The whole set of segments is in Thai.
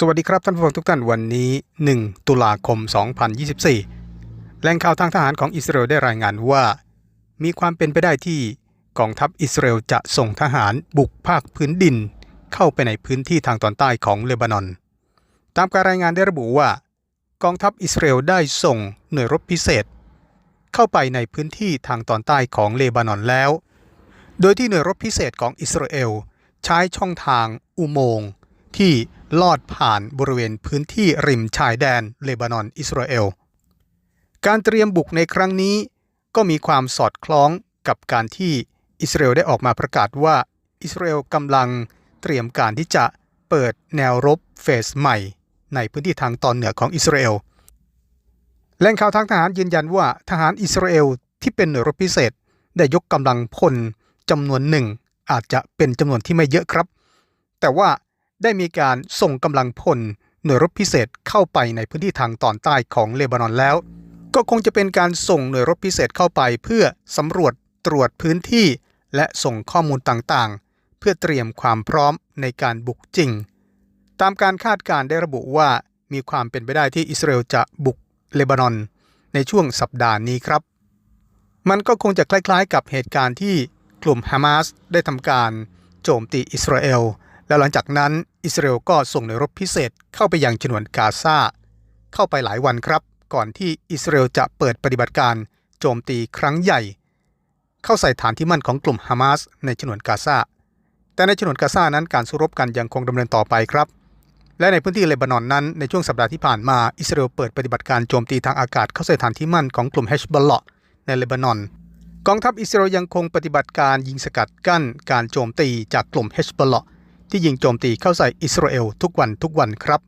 สวัสดีครับท่านผู้ฟังทุกท่านวันนี้ 1 ตุลาคม 2024 แหล่งข่าวทางทหารของอิสราเอลได้รายงานว่า มีความเป็นไปได้ที่กองทัพอิสราเอลจะส่งทหารบุกภาคพื้นดิน เข้าไปในพื้นที่ทางตอนใต้ของเลบานอน ตามการรายงานได้ระบุว่า กองทัพอิสราเอลได้ส่งหน่วยรบพิเศษ เข้าไปในพื้นที่ทางตอนใต้ของเลบานอนแล้ว โดยที่หน่วยรบพิเศษของอิสราเอลใช้ช่องทางอุโมงค์ที่ ลอดผ่านบริเวณพื้นที่ริมชายแดนเลบานอนอิสราเอล การเตรียมบุกในครั้งนี้ ก็มีความสอดคล้องกับการที่อิสราเอลได้ออกมาประกาศว่าอิสราเอลกำลังเตรียมการที่จะเปิดแนวรบเฟสใหม่ ในพื้นที่ทางตอนเหนือของอิสราเอลแหล่งข่าวทางทหารยืนยันว่าทหารอิสราเอลที่เป็นหน่วยรบพิเศษ ได้ยกกำลังพลจำนวนหนึ่งอาจจะเป็นจำนวนที่ไม่เยอะครับ แต่ว่า ได้มีการส่งกำลังพลหน่วยรบพิเศษเข้าไปในพื้นที่ทางตอนใต้ของเลบานอนแล้ว ก็คงจะเป็นการส่งหน่วยรบพิเศษเข้าไป เพื่อสำรวจตรวจพื้นที่ และส่งข้อมูลต่างๆ เพื่อเตรียมความพร้อมในการบุกจริง ตามการคาดการณ์ได้ระบุว่ามีความเป็นไปได้ที่อิสราเอลจะบุกเลบานอน ในช่วงสัปดาห์นี้ครับ มันก็คงจะคล้ายๆ กับเหตุการณ์ที่กลุ่มฮามาสได้ทำการโจมตีอิสราเอล แล้วหลังจากนั้นอิสราเอลก็ส่งหน่วยรบพิเศษเข้าไปยังฉนวนกาซาเข้าไปหลายวันครับ ก่อนที่อิสราเอลจะเปิดปฏิบัติการโจมตีครั้งใหญ่ เข้าใส่ฐานที่มั่นของกลุ่มฮามาสในฉนวนกาซาแต่ในฉนวนกาซานั้นการสู้รบกันยังคงดำเนินต่อไปครับ และในพื้นที่เลบานอนนั้นในช่วงสัปดาห์ที่ผ่านมาอิสราเอลเปิดปฏิบัติการโจมตีทางอากาศเข้าใส่ฐานที่มั่นของกลุ่มเฮชบอลเลาะในเลบานอนกองทัพอิสราเอลยังคงปฏิบัติการยิงสกัดกั้นการโจมตีจากกลุ่มเฮชบอลเลาะ ที่ยิงโจมตีเข้าใส่อิสราเอลทุกวันทุกวันครับ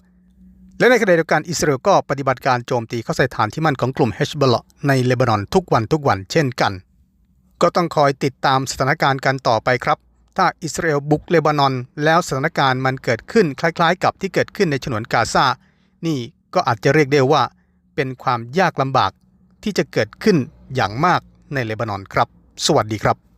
และในขณะเดียวกันอิสราเอลก็ปฏิบัติการโจมตีเข้าใส่ฐานที่มั่นของกลุ่มเฮชบอลในเลบานอนทุกวันทุกวันเช่นกัน ก็ต้องคอยติดตามสถานการณ์กันต่อไปครับ ถ้าอิสราเอลบุกเลบานอน แล้วสถานการณ์มันเกิดขึ้นคล้าย ๆ กับที่เกิดขึ้นในฉนวนกาซา นี่ก็อาจจะเรียกได้ว่า เป็นความยากลำบากที่จะเกิดขึ้นอย่างมากในเลบานอนครับ สวัสดีครับ